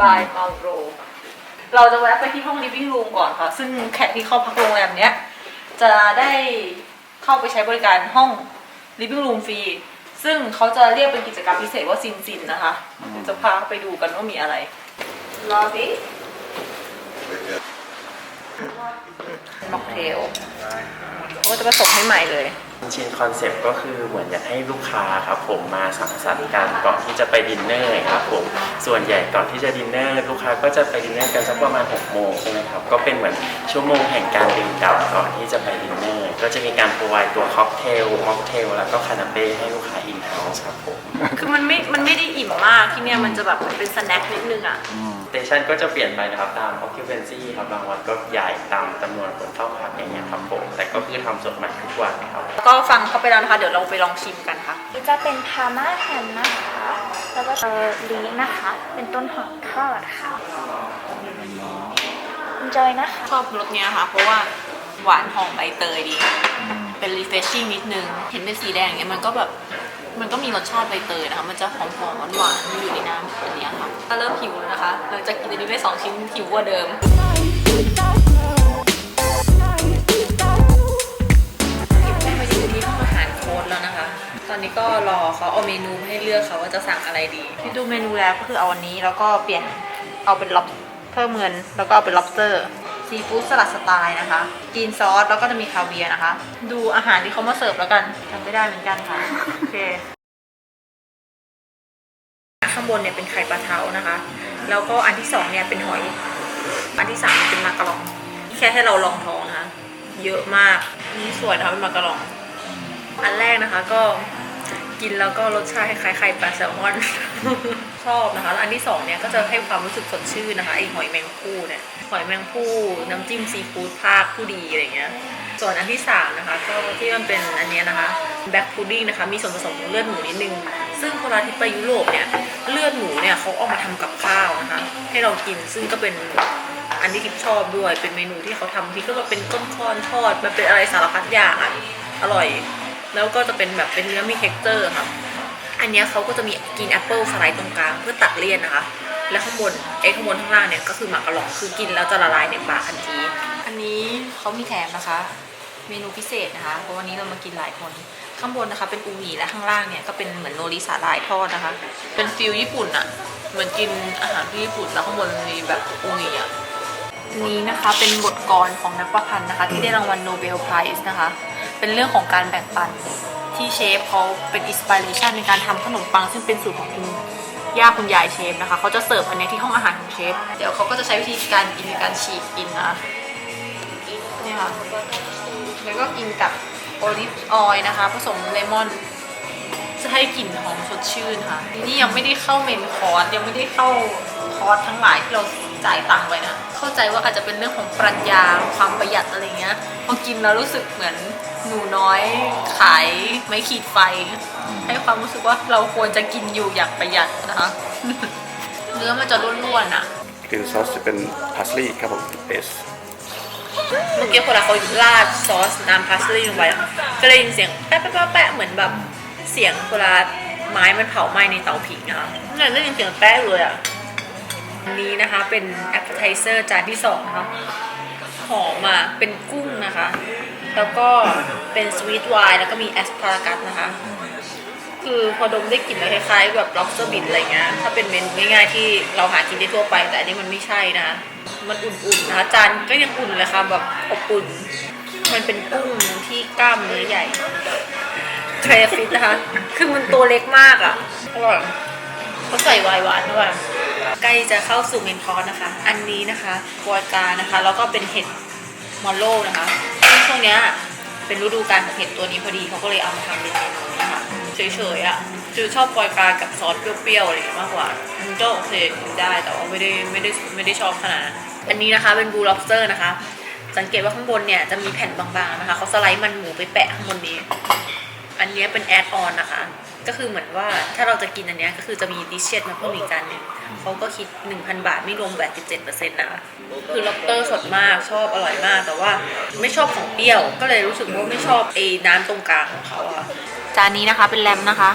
by Malbro เราจะแวะไปที่ห้อง living room ก่อนค่ะ ซึ่งแขกที่เข้าพักโรงแรมเนี้ย จะได้เข้าไปใช้บริการห้อง living room ฟรี ซึ่งเขาจะเรียกเป็นกิจกรรมพิเศษว่าซินซินนะคะเดี๋ยวจะพาไปดูกันว่ามีอะไร รอสิม็อกเทลเขาก็จะผสมให้ใหม่เลย จริงๆคอนเซปต์ก็คือเหมือนอยากให้ลูกค้าครับผมมาสังสรรค์กันก่อนที่จะไปดินเนอร์ครับผมส่วนใหญ่ก่อนที่จะดินเนอร์ลูกค้าก็จะไปดินเนอร์กันสักประมาณ6โมงใช่ไหมครับก็เป็นเหมือนชั่วโมงแห่งการดื่มด่ำก่อนที่จะไปดินเนอร์ก็จะมีการโปรไวตัวค็อกเทลม็อกเทลแล้วก็คานาเป้ให้ลูกค้าอินเฮ้าส์ครับผมคือมันไม่ มันไม่ได้อิ่มมากที่เนี่ยมันจะแบบเหมือนเป็นสแน็คนิดนึงอะส เตชันก็จะเปลี่ยนไปนะครับตาม occupancy ครับบางวันก็ใหญ่ตามจำนวนคนเข้าพักอย่างเงี้ยครับผมแต่ก็คือทำสดใหม่ทุกวันครับแล้วก็ฟังเขาไปแล้วนะคะ เดี๋ยวเราไปลองชิมกันค่ะ นี่จะเป็นพาม่าแฮมนะคะ แล้วก็เออลีนะคะ เป็นต้นหอมทอดค่ะ enjoy นะคะ ชอบรสเนี้ยค่ะ เพราะว่าหวานหอมใบเตยดี เป็น refreshing นิดนึง เห็นเป็นสีแดงอย่างเงี้ยมันก็แบบ มันก็มีรสชาติใบเตยนะคะ มันจะหอมหอมหวานหวานๆอยู่ในน้ำอันเนี้ยค่ะก็เริ่มหิวแล้วนะคะหลังจากกินอันนี้ไปสองชิ้นหิวกว่าเดิมมาอยู่ที่ห้องอาหารโค้ดแล้วนะคะ ตอนนี้ก็รอเขาเอาเมนูให้เลือกค่ะว่าจะสั่งอะไรดีที่ดูเมนูแล้วก็คือเอาอันนี้แล้วก็เปลี่ยนเอาเป็นล็อบเพิ่มเงินแล้วก็เอาเป็น lobster ซีฟู้ดสลัดสไตล์นะคะกินซอสแล้วก็จะมีคาเวียร์นะคะ ดูอาหารที่เขามาเสิร์ฟแล้วกันจำไม่ได้เหมือนกันค่ะโอเคข้างบนเนี่ยเป็นไข่ปลาเท้านะคะ แล้วก็อันที่สองเนี่ยเป็นหอย อันที่สามเป็นมากะลอง แค่ให้เราลองท้องนะคะ เยอะมาก นี่สวยนะคะเป็นมากะลอง อันแรกนะคะก็กินแล้วก็รสชาติคล้ายๆไข่ปลาแซลมอน ชอบนะคะแล้วอันที่สองเนี่ยก็จะให้ความรู้สึกสดชื่นนะคะไอหอยแมงภู่เนี่ยหอยแมงภู่น้ำจิ้มซีฟู้ดภาคผู้ดีอะไรเงี้ยส่วนอันที่สามนะคะก็ที่มันเป็นอันเนี้ยนะคะแบ็คพุดดิ้งนะคะมีส่วนผสมของเลือดหมูนิดนึง ซึ่งเวลาที่ไปยุโรปเนี่ยเลือดหมูเนี่ยเขาเอามาทำกับข้าวนะคะให้เรากินซึ่งก็เป็นอันที่ทิพชอบด้วยเป็นเมนูที่เขาทำที่ก็ว่าเป็นก้นคอนทอดมันเป็นอะไรสารพัดอย่างอะอร่อย แล้วก็จะเป็นแบบเป็นเนื้อมีเท็กเจอร์ค่ะ อันเนี้ยเขาก็จะมีกินแอปเปิลสไลด์ตรงกลางเพื่อตัดเลี่ยนนะคะ แล้วข้างบนไอ้ข้างบนข้างล่างเนี่ยก็คือหมากกะหล่องคือกินแล้วจะละลายในปากทันที อันนี้เขามีแถมนะคะ เมนูพิเศษนะคะเพราะวันนี้เรามากินหลายคน ข้างบนนะคะเป็นอูนิและข้างล่างเนี่ยก็เป็นเหมือนโนริสาลายทอดนะคะ เป็นฟิลญี่ปุ่นอะเหมือนกินอาหารที่ญี่ปุ่นแล้วข้างบนมีแบบอูนิอะนี้นะคะเป็นบทกลของนักประพันธ์นะคะ ที่ได้รางวัลโนเบลไพรส์นะคะ เป็นเรื่องของการแบ่งปัน ที่เชฟเขาเป็นอินสปิเรชันในการทำขนมปังซึ่งเป็นสูตรของคุณย่าคุณยายเชฟนะคะ เขาจะเสิร์ฟอันนี้ที่ห้องอาหารของเชฟ เดี๋ยวเขาก็จะใช้วิธีการกินในการฉีกกินนะคะนี่ค่ะ แล้วก็กินกับโอลิฟออยล์นะคะ ผสมเลมอน จะให้กลิ่นหอมสดชื่นค่ะ นี่ยังไม่ได้เข้าเมนคอร์สยังไม่ได้เข้าคอร์สทั้งหลายที่เราจ่ายตังค์ไว้นะ เข้าใจว่าอาจจะเป็นเรื่องของปรัชญาความประหยัดอะไรเงี้ย พอกินแล้วรู้สึกเหมือน หนูน้อยขายไม้ขีดไฟ ให้ความรู้สึกว่าเราควรจะกินอยู่อย่างประหยัดนะคะ เนื้อมันจะร่วนๆอะกลิ่นซอสจะเป็นพาสลีย์ครับผมเบสเมื่อกี้คนละเขาราดซอสน้ำพาสลีย์ลงไปอะก็เลยยินเสียงแป๊ะแป๊ะแป๊ะแป๊ะเหมือนแบบเสียงเวลาไม้มันเผาไหม้ในเตาผิงนะคะนั่นได้ยินเสียงแป๊ะเลยอะอันนี้นะคะเป็น appetizer จานที่สองนะคะหอมอะเป็นกุ้งนะคะ แล้วก็เป็นสวีทไวน์แล้วก็มีแอสพารากัสนะคะ คือพอดมได้กลิ่นเลยคล้ายๆแบบ lobster b i t อะไรเงี้ย ถ้าเป็นเมนูง่ายๆที่เราหากินได้ทั่วไป แต่อันนี้มันไม่ใช่นะ มันอุ่นๆนะคะจานก็ยังอุ่นเลยค่ะแบบอบอุ่น มันเป็นกุ้งที่กล้ามเนื้อใหญ่เทรฟิตนะคะ คือมันตัวเล็กมากอะ อร่อยเขาใส่ไวน์หวานเข้าไปใกล้จะเข้าสู่เมนคอสนะคะ อันนี้นะคะกวกานะคะ แล้วก็เป็นเห็ดมอลโล่นะคะ ช่วงเนี้ยเป็นฤดูการของเห็ดตัวนี้พอดีเขาก็เลยเอามาทำเป็นเมนูนี้ค่ะเฉยๆอะคือชอบกวากากับซอสเปรี้ยวๆอะไรอย่างเงี้ยมากกว่ามันก็โอเคกินได้แต่ว่าไม่ได้ไม่ได้ไม่ได้ชอบขนาดนั้นอันนี้นะคะเป็นบูล็อบสเตอร์นะคะ สังเกตว่าข้างบนเนี่ยจะมีแผ่นบางๆนะคะเขาสไลด์มันหมูไปแปะข้างบนนี้ อันนี้เป็นแอดออนนะคะ ก็คือเหมือนว่าถ้าเราจะกินอันเนี้ยก็คือจะมีดิเชตมาเพิ่มอีกจานหนึงเขาก็คิด 1,000 บาทไม่รวมแวด17%นะคะคือล็อบสเตอร์สดมากชอบอร่อยมาก แต่ว่าไม่ชอบของเปรี้ยว ก็เลยรู้สึกว่าไม่ชอบไอ้น้ำตรงกลางของเขาอะจานนี้นะคะเป็นแรมนะคะ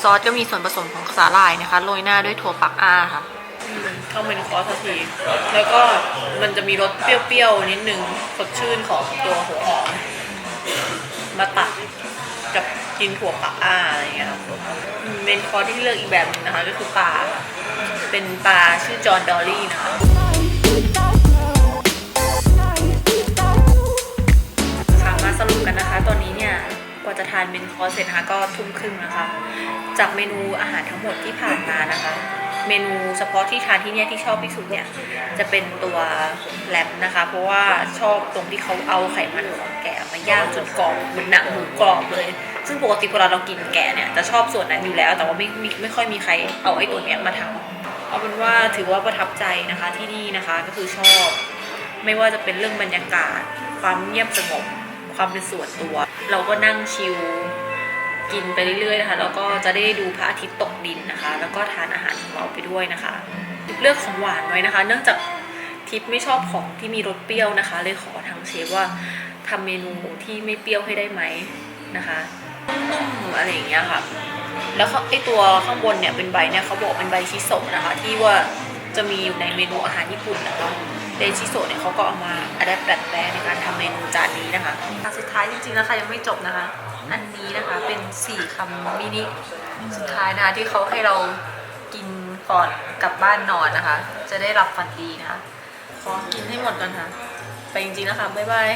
ซอสก็มีส่วนผสมของสาหร่ายนะคะโรยหน้าด้วยถั่วปักอาค่ะอืมเข้าเมนูคอร์สสักที แล้วก็มันจะมีรสเปรี้ยวๆนิดนึงสดชื่นของตัวหัวหอมมาตัด กินถั่วปะอ้าอะไรเงี้ยครับอืมเมนคอร์สที่เลือกอีกแบบหนึงนะคะ ก็คือปลา เป็นปลาชื่อจอห์นดอลลี่นะคะค่ะมาสรุปกันนะคะ ตอนนี้เนี่ยกว่าจะทานเมนคอร์สเสร็จนะคะก็ทุ่มครึ่งนะคะ จากเมนูอาหารทั้งหมดที่ผ่านมานะคะ เมนูเฉพาะที่ทานที่เนี่ยที่ชอบที่สุดเนี่ยจะเป็นตัวแลบนะคะ เพราะว่าชอบตรงที่เขาเอาไขมันของแกะมาย่างจนกรอบเหมือนหนังหมูกรอบเลย ซึ่งปกติเวลาเรากินแกะเนี่ยจะชอบส่วนนั้นอยู่แล้ว แต่ว่าไม่ไม่ไม่ค่อยมีใครเอาไอ้ตัวเนี้ยมาทำเอาเป็นว่าถือว่าประทับใจนะคะที่นี่นะคะก็คือชอบ ไม่ว่าจะเป็นเรื่องบรรยากาศ ความเงียบสงบ ความเป็นส่วนตัว เราก็นั่งชิลกินไปเรื่อยๆนะคะแล้วก็จะได้ดูพระอาทิตย์ตกดินนะคะ แล้วก็ทานอาหารของเราไปด้วยนะคะ เลือกของหวานไว้นะคะ เนื่องจากทิปไม่ชอบของที่มีรสเปรี้ยวนะคะ เลยขอทางเชฟว่าทำเมนูที่ไม่เปรี้ยวให้ได้ไหมนะคะ นุ่มๆอะไรอย่างเงี้ยค่ะ แล้วเขาไอตัวข้างบนเนี่ยเป็นใบเนี่ยเขาบอกเป็นใบชิโซะนะคะ ที่ว่าจะมีอยู่ในเมนูอาหารญี่ปุ่นนะคะเดชิโซะเนี่ยเขาก็เอามาอัดแปลงแปลงในการทำเมนูจานนี้นะคะอะสุดท้ายจริงๆแล้วค่ะยังไม่จบนะคะ อันนี้นะคะเป็นสี่คำมินิสุดท้ายนะคะที่เขาให้เรากินก่อนกลับบ้านนอนนะคะ จะได้หลับฝันดีนะคะขอกินให้หมดก่อนค่ะ ไปจริงๆนะคะบ๊ายบาย